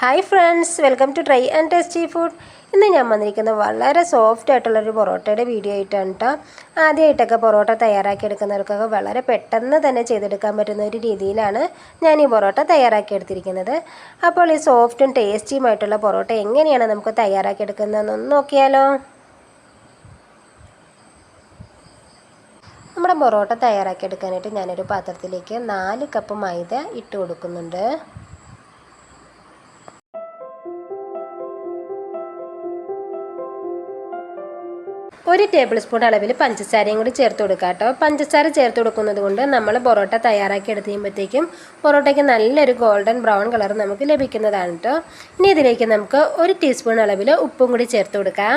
Hi friends welcome to try and tasty food ഇന്ന് ഞാൻ വന്നിരിക്കുന്നത് വളരെ സോഫ്റ്റ് ആയിട്ടുള്ളൊരു പൊറോട്ടയുടെ വീഡിയോ ആയിട്ടാണ് കേട്ടോ ആദ്യമായിട്ടൊക്കെ പൊറോട്ട തയ്യാറാക്കി എടുക്കുന്നവർക്കൊക്കെ വളരെ പെട്ടെന്ന് തന്നെ ചെയ്തെടുക്കാൻ പറ്റുന്ന ഒരു രീതിയിലാണ് ഞാൻ ഈ പൊറോട്ട തയ്യാറാക്കി എടുത്തിരിക്കുന്നത് അപ്പോൾ ഈ സോഫ്റ്റും ടേസ്റ്റിയുമായിട്ടുള്ള പൊറോട്ട എങ്ങനെയാണ് നമുക്ക് തയ്യാറാക്കി എടുക്കുന്നതെന്നൊന്ന് നോക്കിയാലോ. നമ്മുടെ പൊറോട്ട തയ്യാറാക്കി എടുക്കാനായിട്ട് ഞാനൊരു പാത്രത്തിലേക്ക് നാല് കപ്പ് മൈദ ഇട്ട് കൊടുക്കുന്നുണ്ട്. ഒരു ടേബിൾ സ്പൂൺ അളവിൽ പഞ്ചസാരയും കൂടി ചേർത്ത് കൊടുക്കുക കേട്ടോ. പഞ്ചസാര ചേർത്ത് കൊടുക്കുന്നത് കൊണ്ട് നമ്മൾ പൊറോട്ട തയ്യാറാക്കി എടുത്ത് കഴിയുമ്പോഴത്തേക്കും പൊറോട്ടയ്ക്ക് നല്ലൊരു ഗോൾഡൻ ബ്രൗൺ കളർ നമുക്ക് ലഭിക്കുന്നതാണ് കേട്ടോ. ഇനി ഇതിലേക്ക് നമുക്ക് ഒരു ടീസ്പൂൺ അളവിൽ ഉപ്പും കൂടി ചേർത്ത് കൊടുക്കാം.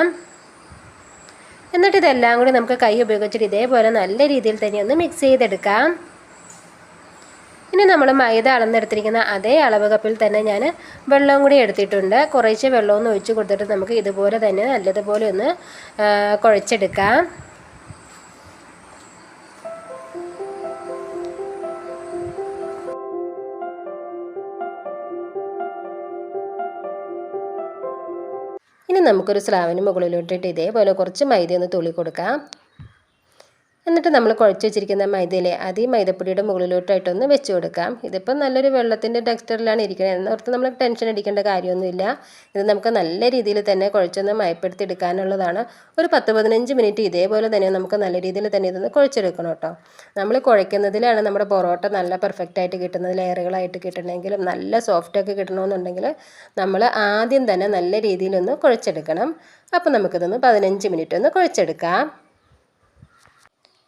എന്നിട്ട് ഇതെല്ലാം കൂടി നമുക്ക് കൈ ഉപയോഗിച്ചിട്ട് ഇതേപോലെ നല്ല രീതിയിൽ തന്നെ ഒന്ന് മിക്സ് ചെയ്തെടുക്കാം. ഇനി നമ്മൾ മൈദ അളന്നെടുത്തിരിക്കുന്ന അതേ അളവ് കപ്പിൽ തന്നെ ഞാൻ വെള്ളവും കൂടി എടുത്തിട്ടുണ്ട്. കുറേശ്ശെ വെള്ളമൊന്ന് ഒഴിച്ച് കൊടുത്തിട്ട് നമുക്ക് ഇതുപോലെ തന്നെ നല്ലതുപോലെ ഒന്ന് കുഴച്ചെടുക്കാം. ഇനി നമുക്കൊരു സ്ലാവിന് മുകളിലോട്ടിട്ട് ഇതേപോലെ കുറച്ച് മൈദ ഒന്ന് തുള്ളി കൊടുക്കാം. എന്നിട്ട് നമ്മൾ കുഴച്ച് വെച്ചിരിക്കുന്ന മൈദയിലെ അത് ഈ മൈദപ്പൊടിയുടെ മുകളിലോട്ടായിട്ടൊന്ന് വെച്ച് കൊടുക്കാം. ഇതിപ്പോൾ നല്ലൊരു വെള്ളത്തിന്റെ ടെക്സ്റ്ററിലാണ് ഇരിക്കുന്നത് എന്നോർത്ത് നമ്മൾ ടെൻഷൻ അടിക്കേണ്ട കാര്യമൊന്നുമില്ല. ഇത് നമുക്ക് നല്ല രീതിയിൽ തന്നെ കുഴച്ചൊന്ന് മയപ്പെടുത്തി എടുക്കാനുള്ളതാണ് ഒരു പത്ത് പതിനഞ്ച് മിനിറ്റ് ഇതേപോലെ തന്നെ നമുക്ക് നല്ല രീതിയിൽ തന്നെ ഇതൊന്ന് കുഴച്ചെടുക്കണം കേട്ടോ. നമ്മൾ കുഴയ്ക്കുന്നതിലാണ് നമ്മുടെ പൊറോട്ട നല്ല പെർഫെക്റ്റ് ആയിട്ട് കിട്ടുന്നത്. ലെയറുകളായിട്ട് കിട്ടണമെങ്കിലും നല്ല സോഫ്റ്റൊക്കെ കിട്ടണമെന്നുണ്ടെങ്കിൽ നമ്മൾ ആദ്യം തന്നെ നല്ല രീതിയിലൊന്ന് കുഴച്ചെടുക്കണം. അപ്പോൾ നമുക്കിതൊന്ന് പതിനഞ്ച് മിനിറ്റ് ഒന്ന് കുഴച്ചെടുക്കാം.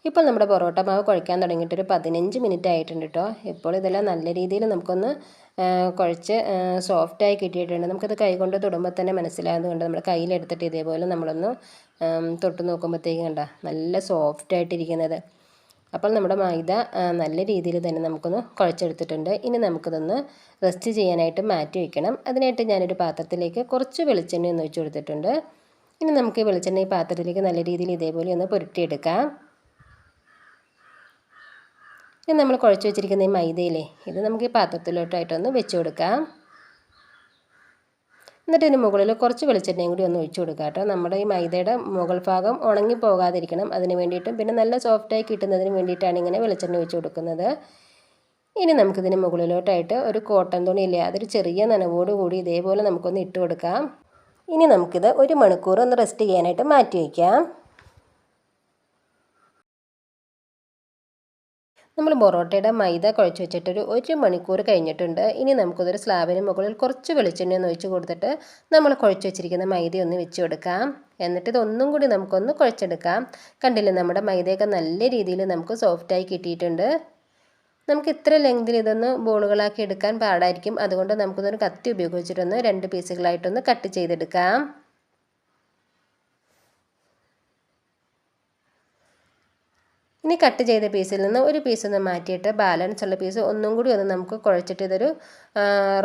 ഇപ്പോൾ നമ്മുടെ പൊറോട്ട മാവ് കുഴയ്ക്കാൻ തുടങ്ങിയിട്ട് ഒരു പതിനഞ്ച് മിനിറ്റ് ആയിട്ടുണ്ട് കേട്ടോ ഇപ്പോൾ ഇതെല്ലാം നല്ല രീതിയിൽ നമുക്കൊന്ന് കുഴച്ച് സോഫ്റ്റായി കിട്ടിയിട്ടുണ്ട്. നമുക്കത് കൈകൊണ്ട് തൊടുമ്പോൾ തന്നെ മനസ്സിലാകുന്നതുകൊണ്ട് നമ്മൾ കയ്യിലെടുത്തിട്ട് ഇതേപോലെ നമ്മളൊന്ന് തൊട്ട് നോക്കുമ്പോഴത്തേക്കും കണ്ട? നല്ല സോഫ്റ്റായിട്ടിരിക്കുന്നത് അപ്പോൾ നമ്മുടെ മൈദ നല്ല രീതിയിൽ തന്നെ നമുക്കൊന്ന് കുഴച്ചെടുത്തിട്ടുണ്ട്. ഇനി നമുക്കിതൊന്ന് റെസ്റ്റ് ചെയ്യാനായിട്ട് മാറ്റി വയ്ക്കണം അതിനായിട്ട് ഞാനൊരു പാത്രത്തിലേക്ക് കുറച്ച് വെളിച്ചെണ്ണ ഒന്ന് കൊടുത്തിട്ടുണ്ട്. ഇനി നമുക്ക് ഈ വെളിച്ചെണ്ണ ഈ പാത്രത്തിലേക്ക് നല്ല രീതിയിൽ ഇതേപോലെ ഒന്ന് പുരട്ടിയെടുക്കാം. ഇനി നമ്മൾ കുഴച്ച് വെച്ചിരിക്കുന്ന ഈ മൈദയില്ലേ ഇത് നമുക്ക് ഈ പാത്രത്തിലോട്ടായിട്ടൊന്ന് വെച്ച് കൊടുക്കാം. എന്നിട്ട് ഇതിന് മുകളിൽ കുറച്ച് വെളിച്ചെണ്ണയും കൂടി ഒന്ന് ഒഴിച്ചു കൊടുക്കാം കേട്ടോ. നമ്മുടെ ഈ മൈദയുടെ മുകൾ ഭാഗം ഉണങ്ങി പോകാതിരിക്കണം. അതിന് വേണ്ടിയിട്ടും പിന്നെ നല്ല സോഫ്റ്റായി കിട്ടുന്നതിന് വേണ്ടിയിട്ടാണ് ഇങ്ങനെ വെളിച്ചെണ്ണ ഒഴിച്ചു കൊടുക്കുന്നത്. ഇനി നമുക്കിതിന് മുകളിലോട്ടായിട്ട് ഒരു കോട്ടൺ തുണിയില്ലേ അതൊരു ചെറിയ നനവോട് കൂടി ഇതേപോലെ നമുക്കൊന്ന് ഇട്ട് കൊടുക്കാം. ഇനി നമുക്കിത് ഒരു മണിക്കൂർ ഒന്ന് റെസ്റ്റ് ചെയ്യാനായിട്ട് മാറ്റി വയ്ക്കാം നമ്മൾ പൊറോട്ടയുടെ മൈദ കുഴച്ച് വെച്ചിട്ടൊരു ഒരു മണിക്കൂർ കഴിഞ്ഞിട്ടുണ്ട്. ഇനി നമുക്കിതൊരു സ്ലാബിന് മുകളിൽ കുറച്ച് വെളിച്ചെണ്ണ ഒന്ന് ഒഴിച്ച് കൊടുത്തിട്ട് നമ്മൾ കുഴച്ച് വെച്ചിരിക്കുന്ന മൈദ ഒന്ന് വെച്ച് കൊടുക്കാം. എന്നിട്ട് ഇതൊന്നും കൂടി നമുക്കൊന്ന് കുഴച്ചെടുക്കാം. കണ്ടില്ലേ നമ്മുടെ മൈദയൊക്കെ നല്ല രീതിയിൽ നമുക്ക് സോഫ്റ്റായി കിട്ടിയിട്ടുണ്ട്. നമുക്ക് ഇത്ര ലെങ്തിൽ ഇതൊന്ന് ബോളുകളാക്കി എടുക്കാൻ പാടായിരിക്കും. അതുകൊണ്ട് നമുക്കിതൊരു കത്തി ഉപയോഗിച്ചിട്ടൊന്ന് രണ്ട് പീസുകളായിട്ടൊന്ന് കട്ട് ചെയ്തെടുക്കാം. ഇനി കട്ട് ചെയ്ത പീസിൽ നിന്ന് ഒരു പീസ് ഒന്ന് മാറ്റിയിട്ട് ബാലൻസ് ഉള്ള പീസ് ഒന്നും കൂടി ഒന്ന് നമുക്ക് കുഴച്ചിട്ട് ഇതൊരു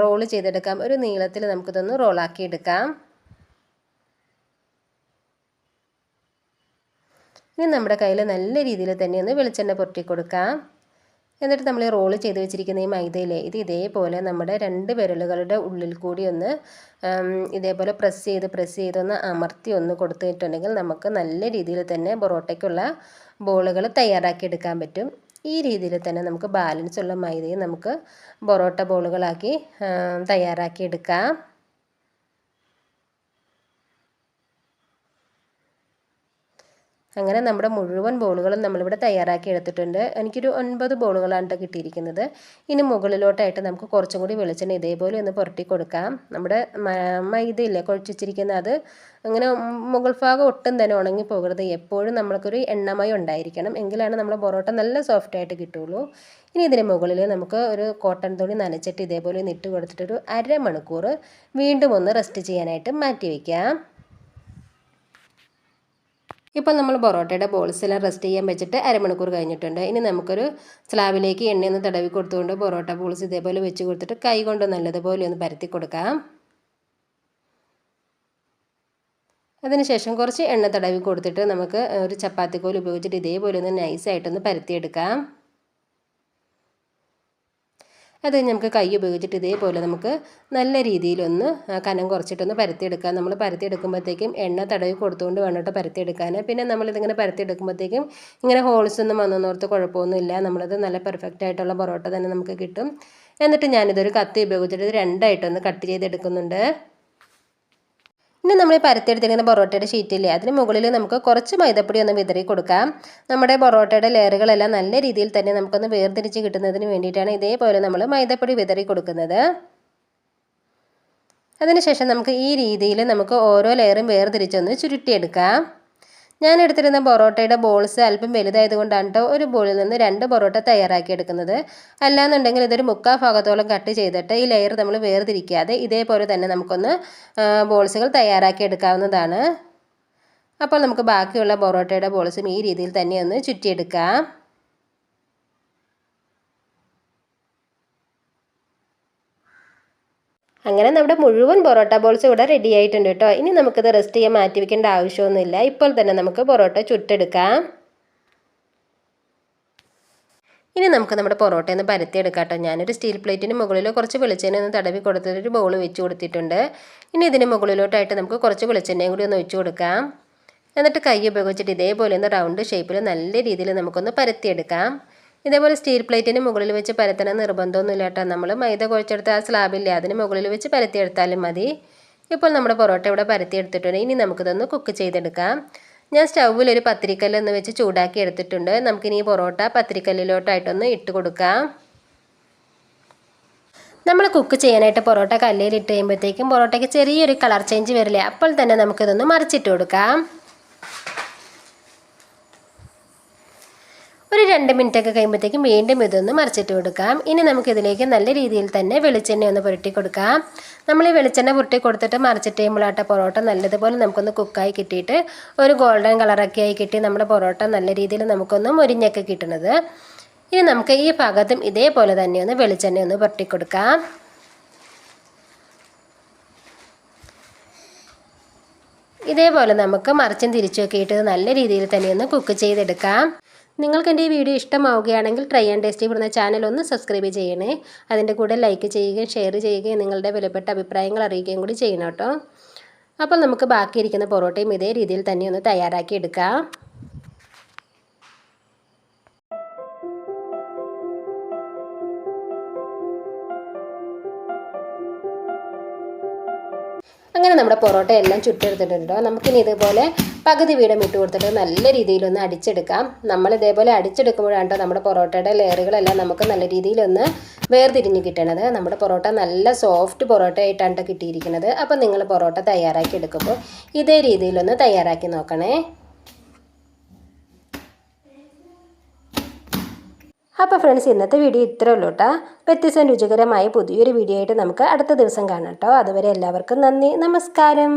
റോൾ ചെയ്തെടുക്കാം. ഒരു നീളത്തിൽ നമുക്കിതൊന്ന് റോളാക്കി എടുക്കാം ഇനി നമ്മുടെ കയ്യിൽ നല്ല രീതിയിൽ തന്നെ ഒന്ന് വെളിച്ചെണ്ണ പുരട്ടി കൊടുക്കാം. എന്നിട്ട് നമ്മൾ റോൾ ചെയ്ത് വെച്ചിരിക്കുന്ന ഈ മൈദയിലെ ഇത് ഇതേപോലെ നമ്മുടെ രണ്ട് വിരലുകളുടെ ഉള്ളിൽ കൂടി ഒന്ന് ഇതേപോലെ പ്രസ് ചെയ്ത് പ്രസ് ചെയ്തൊന്ന് അമർത്തി ഒന്ന് കൊടുത്തിട്ടുണ്ടെങ്കിൽ നമുക്ക് നല്ല രീതിയിൽ തന്നെ പൊറോട്ടയ്ക്കുള്ള ബോളുകൾ തയ്യാറാക്കി എടുക്കാൻ പറ്റും. ഈ രീതിയിൽ തന്നെ നമുക്ക് ബാലൻസ് ഉള്ള മൈദയെ നമുക്ക് പൊറോട്ട ബോളുകളാക്കി തയ്യാറാക്കി എടുക്കാം അങ്ങനെ നമ്മുടെ മുഴുവൻ ബോളുകളും നമ്മളിവിടെ തയ്യാറാക്കി എടുത്തിട്ടുണ്ട്. എനിക്കൊരു ഒൻപത് ബോളുകളാണ് കിട്ടിയിരിക്കുന്നത്. ഇനി മുകളിലോട്ടായിട്ട് നമുക്ക് കുറച്ചും കൂടി വെളിച്ചെണ്ണ ഇതേപോലെ ഒന്ന് പുരട്ടി കൊടുക്കാം. നമ്മുടെ മൈദയില്ലേ കുഴച്ചിരിക്കുന്ന അത്. അങ്ങനെ മുകൾ ഭാഗം ഒട്ടും തന്നെ ഉണങ്ങി പോകരുത്. എപ്പോഴും നമ്മൾക്കൊരു എണ്ണമയം ഉണ്ടായിരിക്കണം. എങ്കിലാണ് നമ്മുടെ പൊറോട്ട നല്ല സോഫ്റ്റ് ആയിട്ട് കിട്ടുള്ളൂ. ഇനി ഇതിന് മുകളിൽ നമുക്ക് ഒരു കോട്ടൺ തുണി നനച്ചിട്ട് ഇതേപോലെ ഒന്ന് ഇട്ട് കൊടുത്തിട്ടൊരു അരമണിക്കൂർ വീണ്ടും ഒന്ന് റെസ്റ്റ് ചെയ്യാനായിട്ട് മാറ്റി വയ്ക്കാം ഇപ്പോൾ നമ്മൾ പൊറോട്ടയുടെ ബോൾസ് എല്ലാം റെസ്റ്റ് ചെയ്യാൻ വെച്ചിട്ട് അരമണിക്കൂർ കഴിഞ്ഞിട്ടുണ്ട്. ഇനി നമുക്കൊരു സ്ലാബിലേക്ക് എണ്ണയൊന്ന് തടവി കൊടുത്തുകൊണ്ട് പൊറോട്ട ബോൾസ് ഇതേപോലെ വെച്ച് കൊടുത്തിട്ട് കൈ കൊണ്ട് നല്ലതുപോലെ ഒന്ന് പരത്തി കൊടുക്കാം. അതിനുശേഷം കുറച്ച് എണ്ണ തടവി കൊടുത്തിട്ട് നമുക്ക് ഒരു ചപ്പാത്തിക്കോൽ ഉപയോഗിച്ചിട്ട് ഇതേപോലെ ഒന്ന് നൈസായിട്ടൊന്ന് പരത്തിയെടുക്കാം. അത് നമുക്ക് കൈ ഉപയോഗിച്ചിട്ട് ഇതേപോലെ നമുക്ക് നല്ല രീതിയിലൊന്ന് കനം കുറച്ചിട്ടൊന്ന് പരത്തിയെടുക്കാം. നമ്മൾ പരത്തിയെടുക്കുമ്പോഴത്തേക്കും എണ്ണ തടവി കൊടുത്തുകൊണ്ട് വേണം കേട്ടോ പരത്തിയെടുക്കാൻ. പിന്നെ നമ്മളിതിങ്ങനെ പരത്തിയെടുക്കുമ്പോഴത്തേക്കും ഇങ്ങനെ ഹോൾസ് ഒന്നും വന്നോർത്ത് കുഴപ്പമൊന്നുമില്ല നമ്മളത് നല്ല പെർഫെക്റ്റ് ആയിട്ടുള്ള പൊറോട്ട തന്നെ നമുക്ക് കിട്ടും. എന്നിട്ട് ഞാനിതൊരു കത്തി ഉപയോഗിച്ചിട്ട് രണ്ടായിട്ടൊന്ന് കട്ട് ചെയ്തെടുക്കുന്നുണ്ട്. ഇനി നമ്മൾ പരത്തിയെടുത്തിരിക്കുന്ന പൊറോട്ടയുടെ ഷീറ്റില്ലേ അതിന് മുകളിൽ നമുക്ക് കുറച്ച് മൈദപ്പൊടി ഒന്ന് വിതറി കൊടുക്കാം. നമ്മുടെ പൊറോട്ടയുടെ ലെയറുകളെല്ലാം നല്ല രീതിയിൽ തന്നെ നമുക്കൊന്ന് വേർതിരിച്ച് കിട്ടുന്നതിന് വേണ്ടിയിട്ടാണ് ഇതേപോലെ നമ്മൾ മൈദപ്പൊടി വിതറി കൊടുക്കുന്നത്. അതിനുശേഷം നമുക്ക് ഈ രീതിയിൽ നമുക്ക് ഓരോ ലെയറും വേർതിരിച്ചൊന്ന് ചുരുട്ടിയെടുക്കാം. ഞാൻ എടുത്തിരുന്ന പൊറോട്ടയുടെ ബോൾസ് അല്പം വലുതായതുകൊണ്ടാണ് കേട്ടോ ഒരു ബോളിൽ നിന്ന് രണ്ട് പൊറോട്ട തയ്യാറാക്കി എടുക്കുന്നത്. അല്ലാന്നുണ്ടെങ്കിൽ ഇതൊരു മുക്കാൽ ഭാഗത്തോളം കട്ട് ചെയ്തിട്ട് ഈ ലെയർ നമ്മൾ വേർതിരിക്കാതെ ഇതേപോലെ തന്നെ നമുക്കൊന്ന് ബോൾസുകൾ തയ്യാറാക്കി എടുക്കാവുന്നതാണ്. അപ്പോൾ നമുക്ക് ബാക്കിയുള്ള പൊറോട്ടയുടെ ബോൾസും ഈ രീതിയിൽ തന്നെ ഒന്ന് ചുറ്റിയെടുക്കാം. അങ്ങനെ നമ്മുടെ മുഴുവൻ പൊറോട്ട ബോൾസ് ഇവിടെ റെഡി ആയിട്ടുണ്ട് കേട്ടോ. ഇനി നമുക്കിത് റെസ്റ്റ് ചെയ്യാൻ മാറ്റി വെക്കേണ്ട ആവശ്യമൊന്നുമില്ല. ഇപ്പോൾ തന്നെ നമുക്ക് പൊറോട്ട ചുട്ടെടുക്കാം. ഇനി നമുക്ക് നമ്മുടെ പൊറോട്ട ഒന്ന് പരത്തിയെടുക്കാം കേട്ടോ. ഞാനൊരു സ്റ്റീൽ പ്ലേറ്റിന് മുകളിൽ കുറച്ച് വെളിച്ചെണ്ണ ഒന്ന് തടവി കൊടുത്തിട്ട് ഒരു ബൗൾ വെച്ച് കൊടുത്തിട്ടുണ്ട്. ഇനി ഇതിന് മുകളിലോട്ടായിട്ട് നമുക്ക് കുറച്ച് വെളിച്ചെണ്ണയും കൂടി ഒന്ന് ഒഴിച്ചു കൊടുക്കാം. എന്നിട്ട് കൈ ഉപയോഗിച്ചിട്ട് ഇതേപോലെ ഒന്ന് റൗണ്ട് ഷേപ്പിൽ നല്ല രീതിയിൽ നമുക്കൊന്ന് പരത്തിയെടുക്കാം. ഇതേപോലെ സ്റ്റീൽ പ്ലേറ്റിന് മുകളിൽ വെച്ച് പരത്തണം നിർബന്ധമൊന്നുമില്ല കേട്ടോ. നമ്മൾ മൈദ കുഴച്ചെടുത്ത ആ സ്ലാബില്ലേ അതിന് മുകളിൽ വെച്ച് പരത്തിയെടുത്താലും മതി. ഇപ്പോൾ നമ്മുടെ പൊറോട്ട ഇവിടെ പരത്തിയെടുത്തിട്ടുണ്ട്. ഇനി നമുക്കിതൊന്ന് കുക്ക് ചെയ്തെടുക്കാം. ഞാൻ സ്റ്റൗവിൽ ഒരു പത്തിരിക്കല്ലൊന്ന് വെച്ച് ചൂടാക്കി എടുത്തിട്ടുണ്ട്. നമുക്കിനി ഈ പൊറോട്ട പത്തിരിക്കല്ലിലോട്ടായിട്ടൊന്ന് ഇട്ട് കൊടുക്കാം. നമ്മൾ കുക്ക് ചെയ്യാനായിട്ട് പൊറോട്ട കല്ലിൽ ഇട്ട് കഴിയുമ്പോഴത്തേക്കും പൊറോട്ടയ്ക്ക് ചെറിയൊരു കളർ ചേഞ്ച് വരില്ലേ അപ്പോൾ തന്നെ നമുക്കിതൊന്ന് മറിച്ചിട്ട് കൊടുക്കാം. ഒരു രണ്ട് മിനിറ്റ് ഒക്കെ കഴിയുമ്പോഴത്തേക്കും വീണ്ടും ഇതൊന്ന് മറിച്ചിട്ട് കൊടുക്കാം. ഇനി നമുക്കിതിലേക്ക് നല്ല രീതിയിൽ തന്നെ വെളിച്ചെണ്ണ ഒന്ന് പുരട്ടി കൊടുക്കാം. നമ്മൾ ഈ വെളിച്ചെണ്ണ പുരട്ടി കൊടുത്തിട്ട് മറിച്ചിട്ട് കഴിയുമ്പോഴാട്ട പൊറോട്ട നല്ലതുപോലെ നമുക്കൊന്ന് കുക്കായി കിട്ടിയിട്ട് ഒരു ഗോൾഡൻ കളറൊക്കെ ആയി കിട്ടി നമ്മുടെ പൊറോട്ട നല്ല രീതിയിൽ നമുക്കൊന്ന് മുരിഞ്ഞൊക്കെ കിട്ടുന്നത് ഇനി നമുക്ക് ഈ ഭാഗത്തും ഇതേപോലെ തന്നെ ഒന്ന് വെളിച്ചെണ്ണ ഒന്ന് പുരട്ടി കൊടുക്കാം. ഇതേപോലെ നമുക്ക് മറിച്ചും തിരിച്ചുമൊക്കെ ഇട്ട് നല്ല രീതിയിൽ തന്നെ ഒന്ന് കുക്ക് ചെയ്തെടുക്കാം. നിങ്ങൾക്ക് എന്റെ ഈ വീഡിയോ ഇഷ്ടമാവുകയാണെങ്കിൽ ട്രൈ ആൻഡ് ടേസ്റ്റ് ഇവിടുന്ന ചാനൽ ഒന്ന് സബ്സ്ക്രൈബ് ചെയ്യണേ. അതിന്റെ കൂടെ ലൈക്ക് ചെയ്യുകയും ഷെയർ ചെയ്യുകയും നിങ്ങളുടെ വിലപ്പെട്ട അഭിപ്രായങ്ങൾ അറിയിക്കുകയും കൂടി ചെയ്യണം കേട്ടോ. അപ്പോൾ നമുക്ക് ബാക്കിയിരിക്കുന്ന പൊറോട്ടയും ഇതേ രീതിയിൽ തന്നെ ഒന്ന് തയ്യാറാക്കി എടുക്കാം. അങ്ങനെ നമ്മുടെ പൊറോട്ട എല്ലാം ചുട്ടെടുത്തിട്ടുണ്ടോ നമുക്കിനി ഇതുപോലെ പകുതി വീടം ഇട്ട് കൊടുത്തിട്ട് നല്ല രീതിയിലൊന്ന് അടിച്ചെടുക്കാം. നമ്മൾ ഇതേപോലെ അടിച്ചെടുക്കുമ്പോഴാണ് നമ്മുടെ പൊറോട്ടയുടെ ലെയറുകളെല്ലാം നമുക്ക് നല്ല രീതിയിലൊന്ന് വേർതിരിഞ്ഞ് കിട്ടണത്. നമ്മുടെ പൊറോട്ട നല്ല സോഫ്റ്റ് പൊറോട്ട ആയിട്ടാണ് കിട്ടിയിരിക്കുന്നത്. അപ്പോൾ നിങ്ങൾ പൊറോട്ട തയ്യാറാക്കി എടുക്കുമ്പോൾ ഇതേ രീതിയിലൊന്ന് തയ്യാറാക്കി നോക്കണേ. അപ്പോൾ ഫ്രണ്ട്സ് ഇന്നത്തെ വീഡിയോ ഇത്രേ ഉള്ളൂ കേട്ടോ വ്യത്യസ്തം രുചികരമായ പുതിയൊരു വീഡിയോ ആയിട്ട് നമുക്ക് അടുത്ത ദിവസം കാണാം കേട്ടോ അതുവരെ എല്ലാവർക്കും നന്ദി. നമസ്കാരം.